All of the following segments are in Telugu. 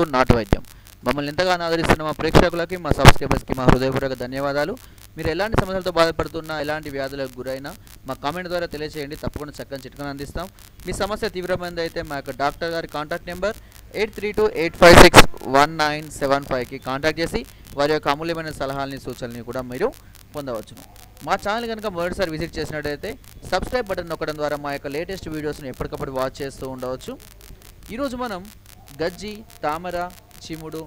టు నాటు వైద్యం. మమ్మల్ని ఎంతగానో ఆదరిస్తున్న మా ప్రేక్షకులకి మా సబ్స్క్రైబర్స్కి మా హృదయపూర్వక ధన్యవాదాలు. మీరు ఎలాంటి సమస్యలతో బాధపడుతున్నా ఎలాంటి వ్యాధులకు గురైనా మా కామెంట్ ద్వారా తెలియజేయండి తప్పకుండా చక్కని చిట్కను అందిస్తాం. మీ సమస్య తీవ్రమైనది అయితే మా యొక్క డాక్టర్ గారి contact number eight three two eight five six one nine seven ఫైవ్కి కాంటాక్ట్ చేసి వారి యొక్క అమూల్యమైన సలహాలని సూచనల్ని కూడా మీరు పొందవచ్చును. మా ఛానల్ కనుక మొదటిసారి విజిట్ చేసినట్టయితే సబ్స్క్రైబ్ బటన్ నొక్కడం ద్వారా మా యొక్క లేటెస్ట్ వీడియోస్ని ఎప్పటికప్పుడు వాచ్ చేస్తూ ఉండవచ్చు. ఈరోజు మనం గజ్జి తామర చిముడు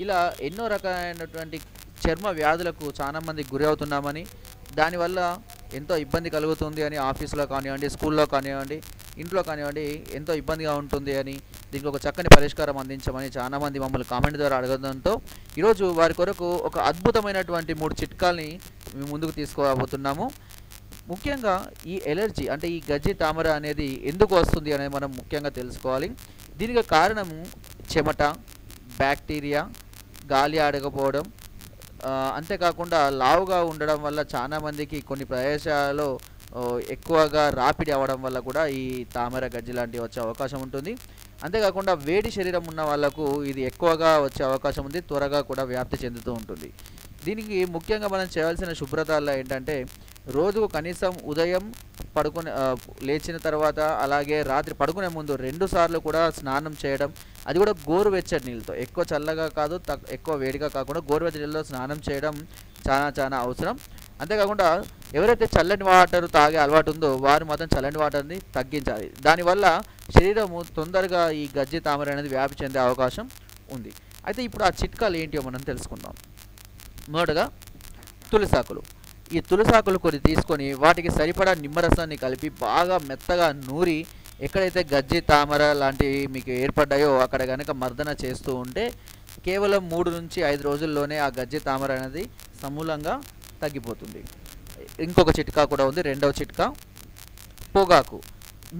ఇలా ఎన్నో రకాలైనటువంటి చర్మ వ్యాధులకు చాలామంది గురి అవుతున్నామని దానివల్ల ఎంతో ఇబ్బంది కలుగుతుంది అని ఆఫీస్లో కానివ్వండి స్కూల్లో కానివ్వండి ఇంట్లో కానివ్వండి ఎంతో ఇబ్బందిగా ఉంటుంది అని దీనికి ఒక చక్కని పరిష్కారం అందించమని చాలామంది మమ్మల్ని కామెంట్ ద్వారా అడగడంతో ఈరోజు వారి కొరకు ఒక అద్భుతమైనటువంటి మూడు చిట్కాల్ని మేము ముందుకు తీసుకోబోతున్నాము ముఖ్యంగా ఈ ఎలర్జీ అంటే ఈ గజ్జి తామర అనేది ఎందుకు వస్తుంది అనేది మనం ముఖ్యంగా తెలుసుకోవాలి. దీనికి కారణము చెమట బ్యాక్టీరియా గాలి ఆడకపోవడం అంతేకాకుండా లావుగా ఉండడం వల్ల చాలా మందికి కొన్ని ప్రదేశాలలో ఎక్కువగా రాపిడి అవ్వడం వల్ల కూడా ఈ తామర గజ్జి లాంటివి వచ్చే అవకాశం ఉంటుంది. అంతేకాకుండా వేడి శరీరం ఉన్న వాళ్ళకు ఇది ఎక్కువగా వచ్చే అవకాశం ఉంది త్వరగా కూడా వ్యాప్తి చెందుతూ ఉంటుంది. దీనికి ముఖ్యంగా మనం చేయాల్సిన శుభ్రతల్లో ఏంటంటే రోజుకు కనీసం ఉదయం పడుకునే లేచిన తర్వాత అలాగే రాత్రి పడుకునే ముందు రెండు సార్లు కూడా స్నానం చేయడం అది కూడా గోరువెచ్చటి నీళ్ళతో. ఎక్కువ చల్లగా కాదు తక్ ఎక్కువ వేడిగా కాకుండా గోరువెచ్చటి నీళ్ళతో స్నానం చేయడం చాలా చాలా అవసరం. అంతేకాకుండా ఎవరైతే చల్లని వాటర్ తాగే అలవాటు ఉందో వారు మాత్రం చల్లని వాటర్ని తగ్గించాలి. దానివల్ల శరీరము తొందరగా ఈ గజ్జి తామర అనేది వ్యాప్తి చెందే అవకాశం ఉంది. అయితే ఇప్పుడు ఆ చిట్కాలు ఏంటో మనం తెలుసుకుందాం. మొదటగా తులసాకులు. ఈ తులసాకులు కొన్ని తీసుకొని వాటికి సరిపడా నిమ్మరసాన్ని కలిపి బాగా మెత్తగా నూరి ఎక్కడైతే గజ్జి తామర లాంటివి మీకు ఏర్పడ్డాయో అక్కడ కనుక మర్దన చేస్తూ ఉంటే కేవలం మూడు నుంచి ఐదు రోజుల్లోనే ఆ గజ్జి తామర అనేది సమూలంగా తగ్గిపోతుంది. ఇంకొక చిట్కా కూడా ఉంది రెండవ చిట్కా పొగాకు.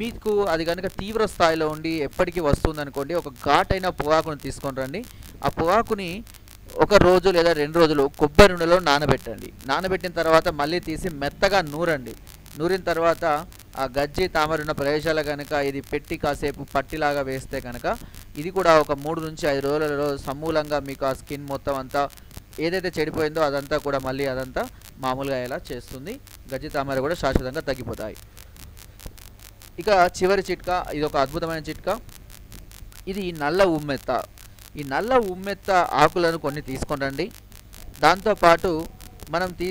మీకు అది కనుక తీవ్ర స్థాయిలో ఉండి ఎప్పటికీ వస్తుందనుకోండి ఒక ఘాటైన పొగాకును తీసుకొని రండి. ఆ పొగాకుని ఒక రోజు లేదా రెండు రోజులు కొబ్బరి నూనెలో నానబెట్టండి. నానబెట్టిన తర్వాత మళ్ళీ తీసి మెత్తగా నూరండి. నూరిన తర్వాత ఆ గజ్జి తామర ఉన్న ప్రదేశాలు కనుక ఇది పెట్టి కాసేపు పట్టిలాగా వేస్తే కనుక ఇది కూడా ఒక మూడు నుంచి ఐదు రోజులలో సమూలంగా మీకు ఆ స్కిన్ మొత్తం అంతా ఏదైతే చెడిపోయిందో అదంతా కూడా మళ్ళీ అదంతా మామూలుగా అయ్యేలా చేస్తుంది. గజ్జి తామర కూడా శాశ్వతంగా తగ్గిపోతాయి. ఇక చివరి చిట్కా ఇది ఒక అద్భుతమైన చిట్కా. ఇది నల్ల ఉమ్మెత్త. ఈ నల్ల ఉమ్మెత్త ఆకులను కొన్ని తీసుకొని రండి దాంతోపాటు మనం తీ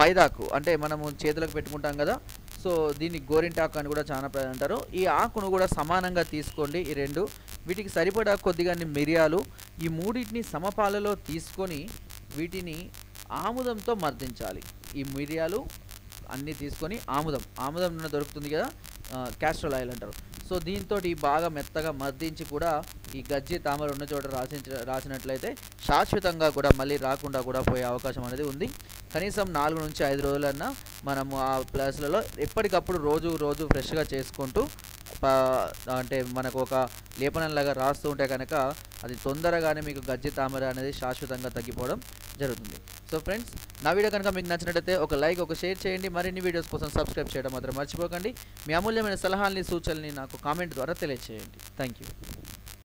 మైదాకు అంటే మనము చేతులకు పెట్టుకుంటాం కదా సో దీన్ని గోరింటాకు అని కూడా చాలా ప్రజలు అంటారు. ఈ ఆకును కూడా సమానంగా తీసుకోండి ఈ రెండు. వీటికి సరిపడా కొద్దిగా మిరియాలు ఈ మూడింటిని సమపాలలో తీసుకొని వీటిని ఆముదంతో మర్దించాలి. ఈ మిరియాలు అన్నీ తీసుకొని ఆముదం ఆముదం నూనె దొరుకుతుంది కదా క్యాస్ట్రల్ ఆయిల్ అంటారు. సో దీంతో బాగా మెత్తగా మర్దించి కూడా ఈ గజ్జి తామర ఉన్న చోట రాసించ రాసినట్లయితే శాశ్వతంగా కూడా మళ్ళీ రాకుండా కూడా పోయే అవకాశం అనేది ఉంది. కనీసం నాలుగు నుంచి ఐదు రోజులన్నా మనము ఆ ప్లేస్లలో ఎప్పటికప్పుడు రోజు రోజు ఫ్రెష్గా చేసుకుంటూ అంటే మనకు ఒక లేపనంలాగా రాస్తూ ఉంటే కనుక అది తొందరగానే మీకు గజ్జి తామర అనేది శాశ్వతంగా తగ్గిపోవడం జరుగుతుంది. సో ఫ్రెండ్స్ నా వీడియో కనుక మీకు నచ్చినట్లయితే ఒక లైక్ ఒక షేర్ చేయండి. మరిన్ని వీడియోస్ కోసం సబ్స్క్రైబ్ చేయడం మాత్రం మర్చిపోకండి. మీ అమూల్యమైన సలహాలని సూచనల్ని నాకు కామెంట్ ద్వారా తెలియజేయండి థ్యాంక్ యూ